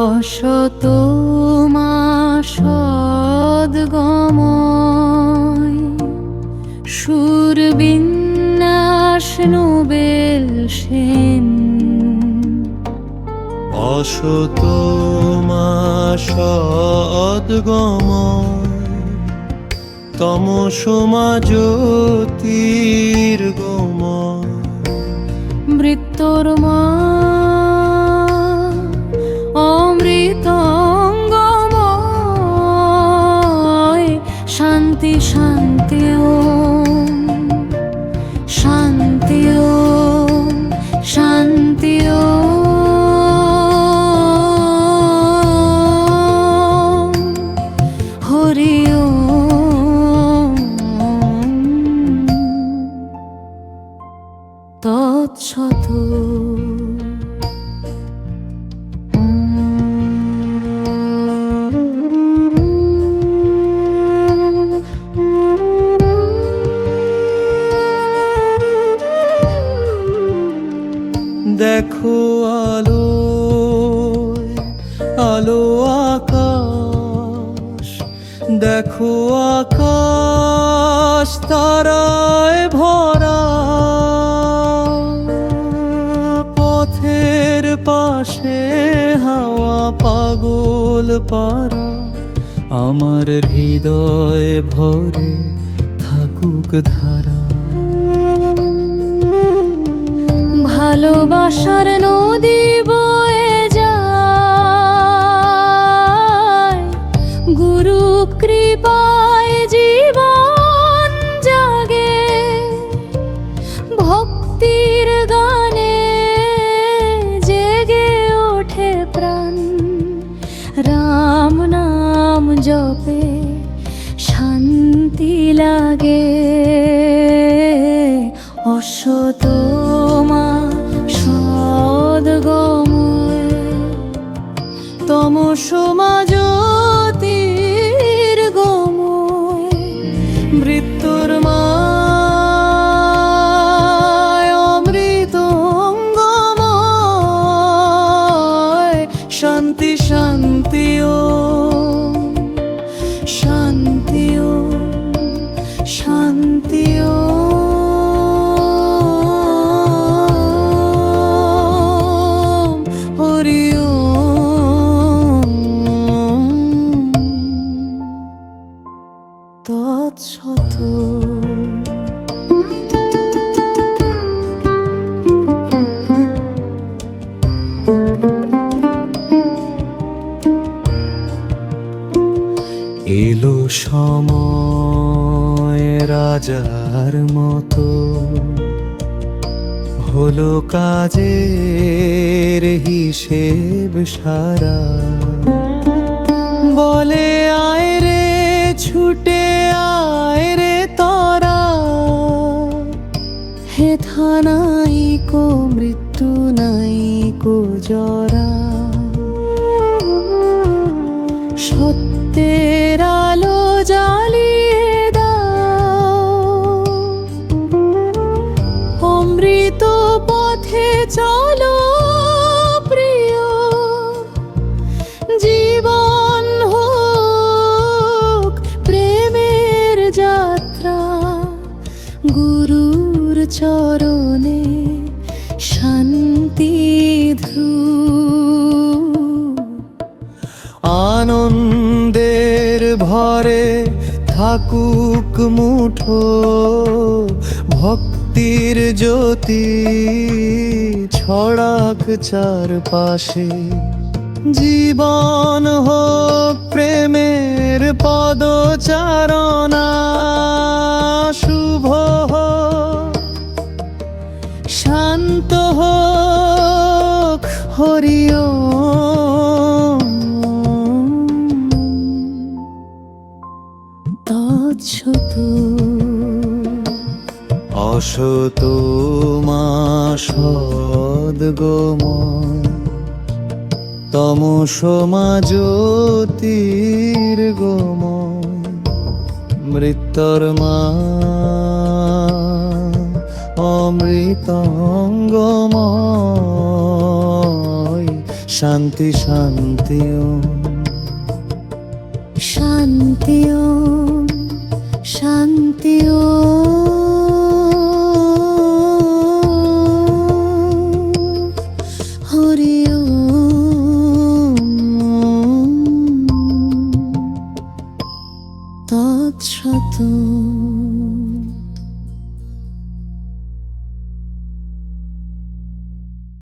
অসত মা সদ্গময়। সুর বিন্যাস নোবেল সেন। অসত মা সদ্গম তমসমা জ্যোতির্গম মৃত্যুর মা দেখো দেখো আকাশ তারায় ভরা। পথের পাশে হাওয়া পাগল পারা আমার হৃদয় ভরে থাকুক ধারা। ভালোবাসার নদী জপে শান্তি লাগে। অসত মা সদগময় সময় রাজার মতো হলো কাজের হিসেব সারা। বলে, আয় রে, ছুটে আয় রে তরা। হে থানাই কো মৃত্যু নাই কো জরা। সত্যের অমৃত পথে চলো প্রিয়। জীবন হোক প্রেমের যাত্রা, গুরুর চরণে শান্তি ধূ আনন্দের ভরে থাকুক মুঠো ভক্তির জ্যোতি ছড়াক চারপাশে। জীবন হোক প্রেমের পদচারণা শুভ শান্ত হোক হরি ওম। তৎসত অসত মা সদ্গময় তমসমা জ্যোতির গময় মৃত্যর মা অমৃতঙ্গময় শান্তি শান্তি ওম শান্তি তৎসত